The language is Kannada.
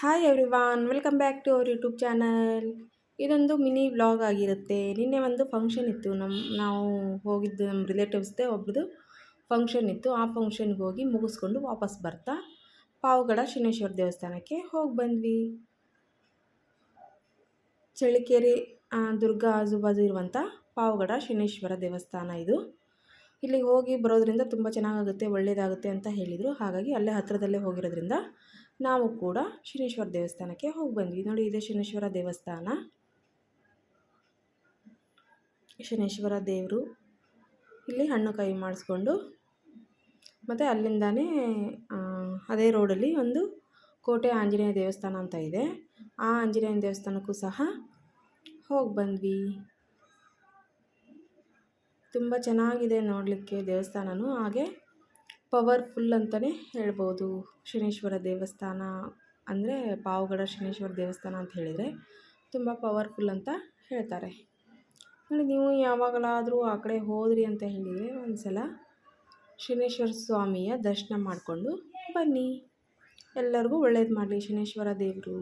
Hi everyone welcome back to our YouTube channel ಇದೊಂದು ಮಿನಿ ವ್ಲಾಗ್ ಆಗಿರುತ್ತೆ. ನಿನ್ನೆ ಒಂದು ಫಂಕ್ಷನ್ ಇತ್ತು. ನಮ್ಮ ನಾವು ಹೋಗಿದ್ದು ನಮ್ಮ ರಿಲೇಟಿವ್ಸ್ದೇ ಒಬ್ರದ್ದು ಫಂಕ್ಷನ್ ಇತ್ತು. ಆ ಫಂಕ್ಷನ್ಗೆ ಹೋಗಿ ಮುಗಿಸ್ಕೊಂಡು ವಾಪಸ್ ಬರ್ತಾ ಪಾವಗಡ ಶನೇಶ್ವರ ದೇವಸ್ಥಾನಕ್ಕೆ ಹೋಗಿ ಬಂದ್ವಿ. ಚಳ್ಳಕೆರೆ ದುರ್ಗಾ ದುರ್ಗ ಆಜುಬಾಜು ಇರುವಂಥ ಪಾವಗಡ ಶನೇಶ್ವರ ದೇವಸ್ಥಾನ ಇದು. ಇಲ್ಲಿಗೆ ಹೋಗಿ ಬರೋದ್ರಿಂದ ತುಂಬ ಚೆನ್ನಾಗಾಗುತ್ತೆ ಒಳ್ಳೆಯದಾಗುತ್ತೆ ಅಂತ ಹೇಳಿದರು. ಹಾಗಾಗಿ ಅಲ್ಲೇ ಹತ್ತಿರದಲ್ಲೇ ಹೋಗಿರೋದ್ರಿಂದ ನಾವು ಕೂಡ ಶನೇಶ್ವರ ದೇವಸ್ಥಾನಕ್ಕೆ ಹೋಗಿ ಬಂದ್ವಿ. ನೋಡಿ, ಇದೆ ಶನೇಶ್ವರ ದೇವಸ್ಥಾನ. ಶನೇಶ್ವರ ದೇವರು ಇಲ್ಲಿ ಹಣ್ಣು ಕೈ ಮಾಡಿಸ್ಕೊಂಡು ಮತ್ತು ಅಲ್ಲಿಂದಾನೇ ಅದೇ ರೋಡಲ್ಲಿ ಒಂದು ಕೋಟೆ ಆಂಜನೇಯ ದೇವಸ್ಥಾನ ಅಂತ ಇದೆ. ಆ ಆಂಜನೇಯ ದೇವಸ್ಥಾನಕ್ಕೂ ಸಹ ಹೋಗಿ ಬಂದ್ವಿ. ತುಂಬ ಚೆನ್ನಾಗಿದೆ ನೋಡಲಿಕ್ಕೆ ದೇವಸ್ಥಾನವೂ ಹಾಗೆ ಪವರ್ಫುಲ್ ಅಂತಲೇ ಹೇಳ್ಬೋದು. ಶನೇಶ್ವರ ದೇವಸ್ಥಾನ ಅಂದರೆ ಪಾವಗಡ ಶನೇಶ್ವರ ದೇವಸ್ಥಾನ ಅಂತ ಹೇಳಿದರೆ ತುಂಬ ಪವರ್ಫುಲ್ ಅಂತ ಹೇಳ್ತಾರೆ. ನೋಡಿ, ನೀವು ಯಾವಾಗಲಾದರೂ ಆ ಕಡೆ ಹೋದ್ರಿ ಅಂತ ಹೇಳಿದರೆ ಒಂದು ಸಲ ಶನೇಶ್ವರ ಸ್ವಾಮಿಯ ದರ್ಶನ ಮಾಡಿಕೊಂಡು ಬನ್ನಿ. ಎಲ್ಲರಿಗೂ ಒಳ್ಳೇದು ಮಾಡಲಿ ಶನೇಶ್ವರ ದೇವರು.